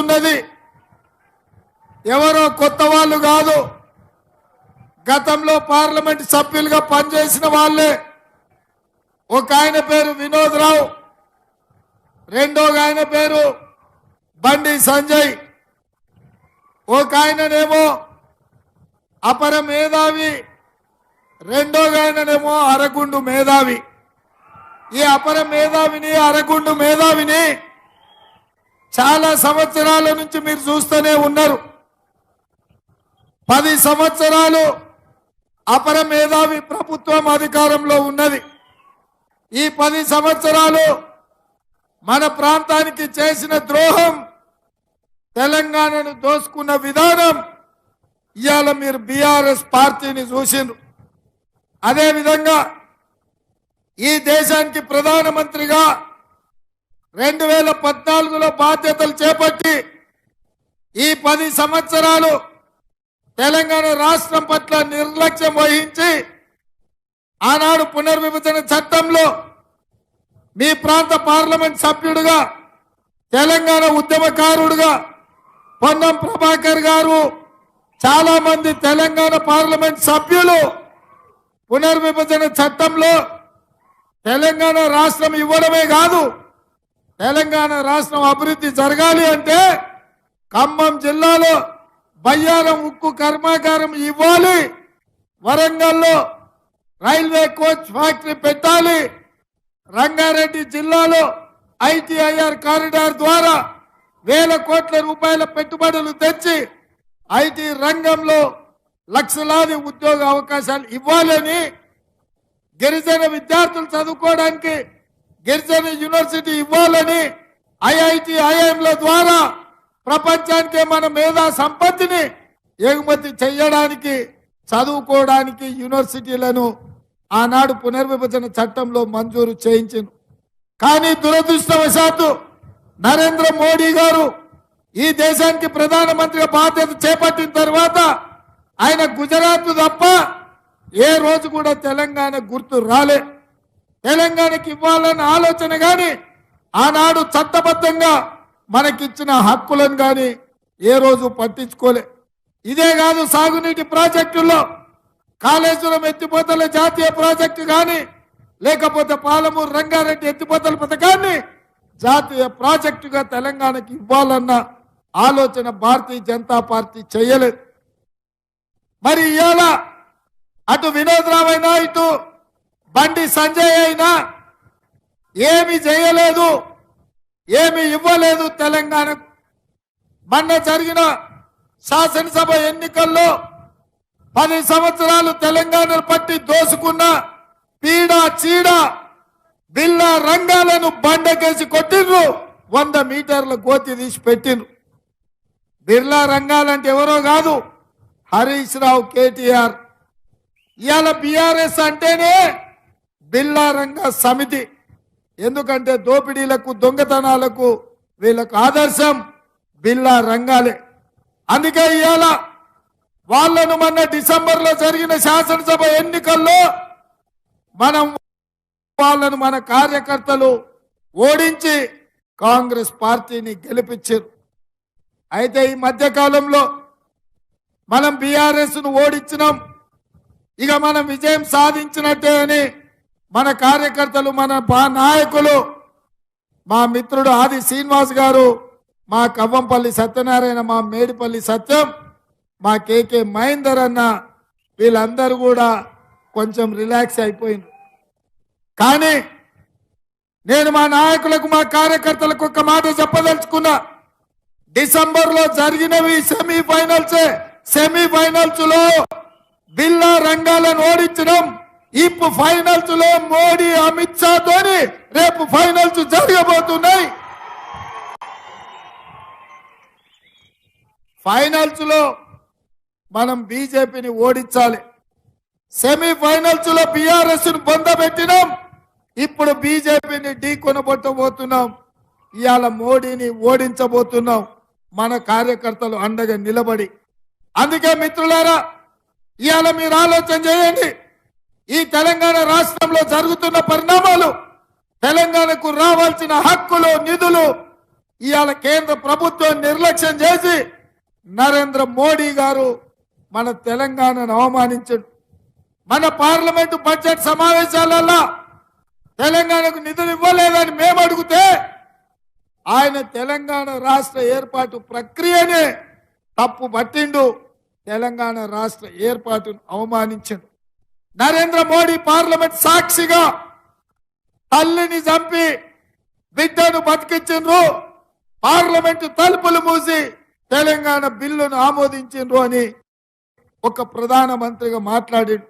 ఉన్నది ఎవరో కొత్త వాళ్ళు కాదు. గతంలో పార్లమెంట్ సభ్యులుగా పనిచేసిన వాళ్ళే. ఒక ఆయన పేరు వినోద్ రావు. రెండో ఆయన పేరు బండి సంజయ్. ఒక ఆయననేమో అపర మేధావి. రెండో ఆయననేమో అరగుండు మేధావి. ఈ అపర మేధావిని అరగుండు మేధావిని చాలా సంవత్సరాల నుంచి మీరు చూస్తూనే ఉన్నారు. పది సంవత్సరాలు అపర మేధావి ప్రభుత్వం అధికారంలో ఉన్నది. ఈ పది సంవత్సరాలు మన ప్రాంతానికి చేసిన ద్రోహం తెలంగాణను దోసుకున్న విధానం ఇవాళ మీరు బీఆర్ఎస్ పార్టీని చూసిండ్రు. అదేవిధంగా ఈ దేశానికి ప్రధానమంత్రిగా రెండు వేల పద్నాలుగులో బాధ్యతలు చేపట్టి ఈ పది సంవత్సరాలు తెలంగాణ రాష్ట్రం పట్ల నిర్లక్ష్యం వహించి ఆనాడు పునర్విభజన చట్టంలో మీ ప్రాంత పార్లమెంట్ సభ్యుడుగా తెలంగాణ ఉద్యమకారుడుగా పొన్నం ప్రభాకర్ గారు చాలా మంది తెలంగాణ పార్లమెంట్ సభ్యులు పునర్విభజన చట్టంలో తెలంగాణ రాష్ట్రం ఇవ్వడమే కాదు తెలంగాణ రాష్ట్రం అభివృద్ధి జరగాలి అంటే ఖమ్మం జిల్లాలో బయ్యారం ఉక్కు కర్మాగారం ఇవ్వాలి. వరంగల్లో రైల్వే కోచ్ ఫ్యాక్టరీ పెట్టాలి. రంగారెడ్డి జిల్లాలో ఐటీఐఆర్ కారిడార్ ద్వారా వేల కోట్ల రూపాయల పెట్టుబడులు తెచ్చి ఐటీ రంగంలో లక్షలాది ఉద్యోగ అవకాశాలు ఇవ్వాలని గిరిజన విద్యార్థులు చదువుకోవడానికి గిరిజన యూనివర్సిటీ ఇవ్వాలని ఐఐటి ఐఎంల ద్వారా ప్రపంచానికి మన మేధా సంపత్తిని ఎగుమతి చేయడానికి చదువుకోవడానికి యూనివర్సిటీలను ఆనాడు పునర్విభజన చట్టంలో మంజూరు చేయించింది కానీ దురదృష్టవశాత్తు నరేంద్ర మోడీ గారు ఈ దేశానికి ప్రధానమంత్రిగా బాధ్యత చేపట్టిన తర్వాత ఆయన గుజరాత్ తప్ప ఏ రోజు కూడా తెలంగాణ గుర్తు రాలే. తెలంగాణకి ఇవ్వాలన్న ఆలోచన గాని ఆనాడు చట్టబద్ధంగా మనకిచ్చిన హక్కులను గాని ఏ రోజు పట్టించుకోలే. ఇదే కాదు సాగునీటి ప్రాజెక్టుల్లో కాళేశ్వరం ఎత్తిపోతల జాతీయ ప్రాజెక్టు గాని లేకపోతే పాలమూరు రంగారెడ్డి ఎత్తిపోతల పథకాన్ని జాతీయ ప్రాజెక్టుగా తెలంగాణకి ఇవ్వాలన్న ఆలోచన భారతీయ జనతా పార్టీ చేయలేదు. మరి ఇవాళ అటు వినోద్ అయినా ఇటు బండి సంజయ్ అయినా ఏమి చేయలేదు ఏమి ఇవ్వలేదు తెలంగాణకు. మొన్న జరిగిన శాసనసభ ఎన్నికల్లో పది సంవత్సరాలు తెలంగాణ పట్టి దోసుకున్న పీడ చీడ బిల్ల రంగాలను బండకేసి కొట్టిండ్రు. వంద మీటర్ల గోతి తీసి పెట్టిండ్రు. బిర్లా రంగాలంటే ఎవరో కాదు హరీష్ రావు కేటీఆర్. ఇవాళ బీఆర్ఎస్ అంటేనే బిల్లారంగ సమితి. ఎందుకంటే దోపిడీలకు దొంగతనాలకు వీళ్ళకు ఆదర్శం బిల్లా రంగాలే. అందుకే ఇవాళ వాళ్ళను మొన్న డిసెంబర్లో జరిగిన శాసనసభ ఎన్నికల్లో మనం వాళ్ళను మన కార్యకర్తలు ఓడించి కాంగ్రెస్ పార్టీని గెలిపించారు. అయితే ఈ మధ్య కాలంలో మనం బీఆర్ఎస్ను ఓడించినాం. ఇక మనం విజయం సాధించినట్టే అని మన కార్యకర్తలు మన నాయకులు మా మిత్రుడు ఆది శ్రీనివాస్ గారు మా కవ్వంపల్లి సత్యనారాయణ మా మేడిపల్లి సత్యం మా కేకే మహేందర్ అన్న వీళ్ళందరూ కూడా కొంచెం రిలాక్స్ అయిపోయింది. కానీ నేను మా నాయకులకు మా కార్యకర్తలకు ఒక మాట చెప్పదలుచుకున్నా. డిసెంబర్లో జరిగినవి సెమీఫైనల్స్ సెమీఫైనల్స్లో బిల్లా రంగాలను ఓడించడం ఇప్పుడు ఫైనల్స్లో మోడీ అమిత్ షా తోని రేపు ఫైనల్స్ జరగబోతున్నాయి. ఫైనల్స్లో మనం బీజేపీని ఓడించాలి. సెమీఫైనల్స్లో బీఆర్ఎస్ను పొందబెట్టినాం ఇప్పుడు బీజేపీని ఢీ కొనబట్టబోతున్నాం. ఇవాళ మోడీని ఓడించబోతున్నాం. మన కార్యకర్తలు అండగా నిలబడి. అందుకే మిత్రులారా ఇవాళ మీరు ఆలోచన చేయండి. ఈ తెలంగాణ రాష్ట్రంలో జరుగుతున్న పరిణామాలు తెలంగాణకు రావాల్సిన హక్కులు నిధులు ఇవాళ కేంద్ర ప్రభుత్వం నిర్లక్ష్యం చేసి నరేంద్ర మోడీ గారు మన తెలంగాణను అవమానించడు మన పార్లమెంటు బడ్జెట్ సమావేశాలలో తెలంగాణకు నిధులు ఇవ్వలేదని మేము అడిగితే ఆయన తెలంగాణ రాష్ట్ర ఏర్పాటు ప్రక్రియనే తప్పు పట్టిండు తెలంగాణ రాష్ట్ర ఏర్పాటును అవమానించడు. నరేంద్ర మోడీ పార్లమెంట్ సాక్షిగా తల్లిని చంపి బిడ్డను బతికించిండ్రు. పార్లమెంట్ తలుపులు మూసి తెలంగాణ బిల్లును ఆమోదించిండ్రు అని ఒక ప్రధానమంత్రిగా మాట్లాడాడు